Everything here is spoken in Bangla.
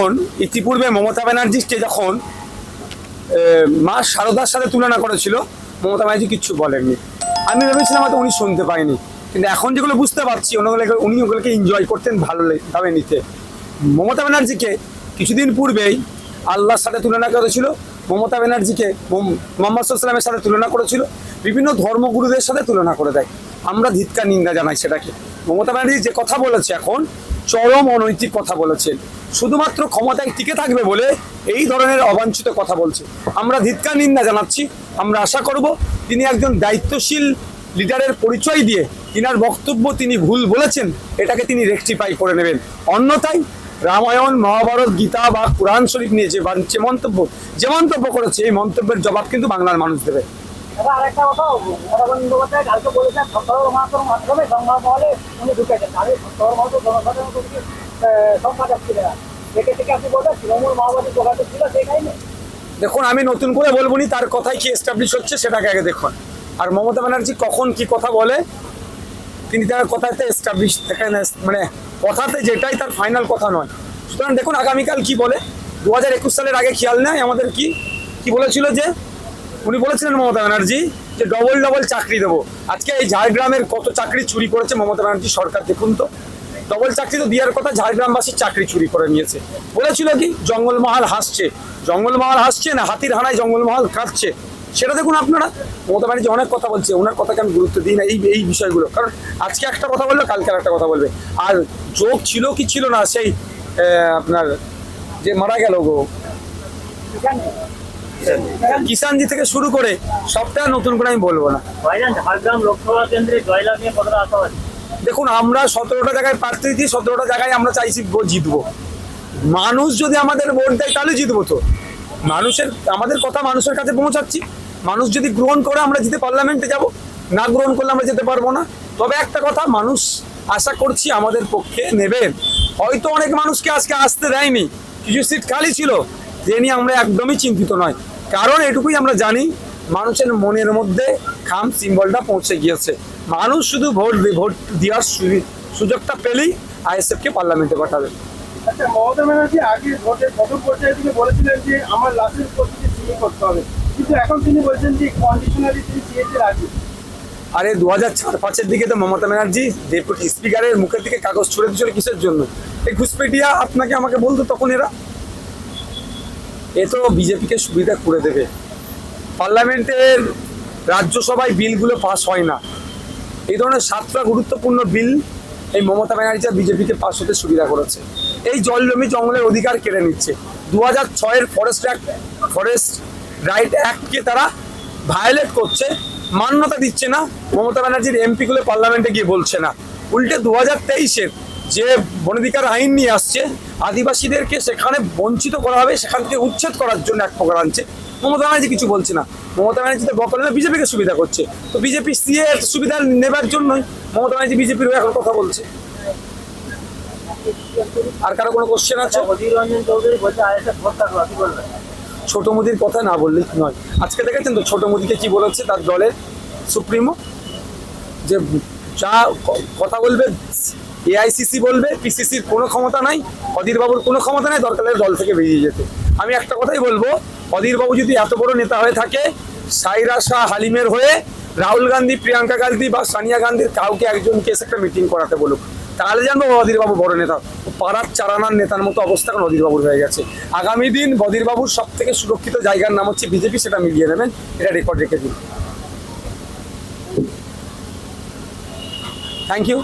দেখুন ইতিপূর্বে মমতা ব্যানার্জিকে যখন মা শারদার সাথে তুলনা করেছিল, মমতা ব্যানার্জি কিচ্ছু বলেননি। আমি ভেবেছিলাম হয়তো উনি শুনতে পাইনি। কিন্তু এখন যেগুলো বুঝতে পারছি ওনাগুলোকে উনি ওগুলোকে এনজয় করতেন ভালো ভাবে নিতে। মমতা ব্যানার্জিকে কিছুদিন পূর্বেই আল্লাহর সাথে তুলনা করেছিল, মমতা ব্যানার্জিকে মোহাম্ম- মোহাম্মদ সাল্লামের সাথে তুলনা করেছিল, বিভিন্ন ধর্মগুরুদের সাথে তুলনা করে দেয়। আমরা ধিৎকার নিন্দা জানাই সেটাকে। মমতা ব্যানার্জি যে কথা বলেছে এখন, চরম অনৈতিক কথা বলেছেন। শুধুমাত্র ক্ষমতায় টিকে থাকবে বলে এই ধরনের অবাঞ্ছিত কথা বলছে। আমরা ধিৎকার নিন্দা জানাচ্ছি। আমরা আশা করব তিনি একজন দায়িত্বশীল লিডারের পরিচয় দিয়ে তিনার বক্তব্য তিনি ভুল বলেছেন, এটাকে তিনি রেকটিফাই করে নেবেন। অন্যথায় রামায়ণ, মহাভারত, গীতা বা কোরআন শরীফ নিয়ে যে বা- মন্তব্য, যে মন্তব্য করেছে, এই মন্তব্যের জবাব কিন্তু বাংলার মানুষ দেবে। কথা কালকে বলেছেন ঢুকেছেন। দেখুন, আমি নতুন করে বলব নি তার কথাই কি এস্টাবলিশ হচ্ছে সেটাকে আগে দেখুন। আর মমতা ব্যানার্জি কখন কি কথা বলে, তিনি তার কথাতে এস্টাবলিশ দেখেন মানে কথাতে যেটাই তার ফাইনাল কথা নয়। সুতরাং দেখুন, আগামীকাল কি বলে? দু হাজার একুশ সালের আগে খেয়াল নেই আমাদের কি? কি বলেছিল যে, উনি বলেছিলেন মমতা ব্যানার্জি যে ডবল ডবল চাকরি দেবো। আজকে এই ঝাড়গ্রামের কত চাকরি চুরি করেছে মমতা ব্যানার্জি সরকার, দেখুন তো। ডবল চাকরি তো দেওয়ার কথা, ঝাড়গ্রামবাসী চাকরি চুরি করে নিয়েছে। বলেছিল কি, জঙ্গলমহল হাসছে। জঙ্গলমহল হাসছে না, হাতির হানায় জঙ্গলমহল কাটছে সেটা দেখুন আপনারা। মমতা ব্যানার্জি অনেক কথা বলছে, ওনার কথাকে আমি গুরুত্ব দিই না, এই এই বিষয়গুলো। কারণ আজকে একটা কথা বলল কালকে একটা কথা বলবে। আর যোগ ছিল কি ছিল না, সেই আপনার, যে মারা গেল গো। কিষানজি থেকে শুরু করে সবটা নতুন করে আমি বলব না। ঝাড়গ্রাম জয়লাভ নিয়ে কতটা আশাবাদী? দেখুন, আমরা সতেরোটা জায়গায় প্রার্থী দিচ্ছি সতেরোটা জায়গায় আমরা চাইছি জিতবো। মানুষ যদি আমাদের ভোট দেয়, তাহলে জিতবো তো। মানুষের, আমাদের কথা মানুষের কাছে পৌঁছাচ্ছি। মানুষ যদি গ্রহণ করে, আমরা জিতে পার্লামেন্টে যাব। না গ্রহণ করলে আমরা যেতে পারব না। তবে একটা কথা, মানুষ আশা করছি আমাদের পক্ষে নেবেন হয়তো অনেক মানুষকে আজকে আসতে দেয়নি। কিছু সিট খালি ছিল, যে নিয়ে আমরা একদমই চিন্তিত নয়। কারণ এটুকুই আমরা জানি, মানুষের মনের মধ্যে খাম, সিম্বলটা পৌঁছে গিয়েছে। মানুষ শুধু ভোট ভোট দেওয়ার সুযোগটা পেলেই আইএসএফকে পার্লামেন্টে পাঠাবে। আচ্ছা মমতা ব্যানার্জি আগে ভোটের প্রথম পর্যায়ে তিনি বলেছিলেন যে আমার লাশের প্রতিটি সিএ করতে হবে। কিন্তু এখন তিনি বলছেন যে কন্ডিশনালি তিনি সিএতে রাজি আরে দু হাজার চার পাঁচের দিকে তো মমতা ব্যানার্জি ডেপুটি স্পিকারের মুখের দিকে কাগজ ছুড়ে দিচ্ছিল কিসের জন্য? এই ঘুষপেটিয়া আপনাকে আমাকে বলতো তখন এরা? এ তো বিজেপিকে সুবিধা করে দেবে। পার্লামেন্টের রাজ্যসভায় বিলগুলো পাস হয় না। এই ধরনের সাতটা গুরুত্বপূর্ণ বিল এই মমতা ব্যানার্জি আর বিজেপিকে পাস হতে সুবিধা করেছে। এই জল জমি জঙ্গলের অধিকার কেড়ে নিচ্ছে। দু হাজার ছয়ের ফরেস্ট অ্যাক্ট ফরেস্ট রাইট অ্যাক্টকে তারা ভায়োলেট করছে, মান্যতা দিচ্ছে না, মমতা ব্যানার্জির এমপিগুলো পার্লামেন্টে গিয়ে বলছে না। উল্টে দু হাজার তেইশের যে বনাধিকার আইন নিয়ে আসছে, আদিবাসীদেরকে সেখানে বঞ্চিত করা হবে, সেখান থেকে উচ্ছেদ করার জন্য এক প্রকার আনছে। মমতা ব্যানার্জি কিছু বলছে না। মমতা ব্যানার্জি তো বকলে না, বিজেপিকে সুবিধা করছে। তো বিজেপি সিএ সুবিধা নেবার জন্যই মমতা ব্যানার্জি বিজেপির এখন কথা বলছে। আর কারও কোনো কোশ্চেন আছে? ছোট মুদির কথা না বললে নয়। আজকে দেখেছেন তো ছোট মুদিকে কি বলেছে তার দলের সুপ্রিমো? যে যা কথা বলবে এআইসিসি বলবে পিসিসির কোনো ক্ষমতা নাই অধীর বাবুর কোনো ক্ষমতা নাই, দরকার দল থেকে বেরিয়ে যেতে। আমি একটা কথাই বলব অধীর বাবু যদি এত বড় নেতা হয়ে থাকে, সাইরা শাহ হালিমের হয়ে রাহুল গান্ধী, প্রিয়াঙ্কা গান্ধী বা সানিয়া গান্ধীর কাউকে একজনকে এসে একটা মিটিং করাতে বলুক, তাহলে জানব অধীর বাবু বড় নেতা। পাড়ার চারানার নেতার মতো অবস্থা এখন অধীর বাবুর হয়ে গেছে? আগামী দিন বদির বাবুর সব থেকে সুরক্ষিত জায়গার নাম হচ্ছে বিজেপি, সেটা মিলিয়ে নেবেন, এটা রেকর্ড রেখে দিন। Thank you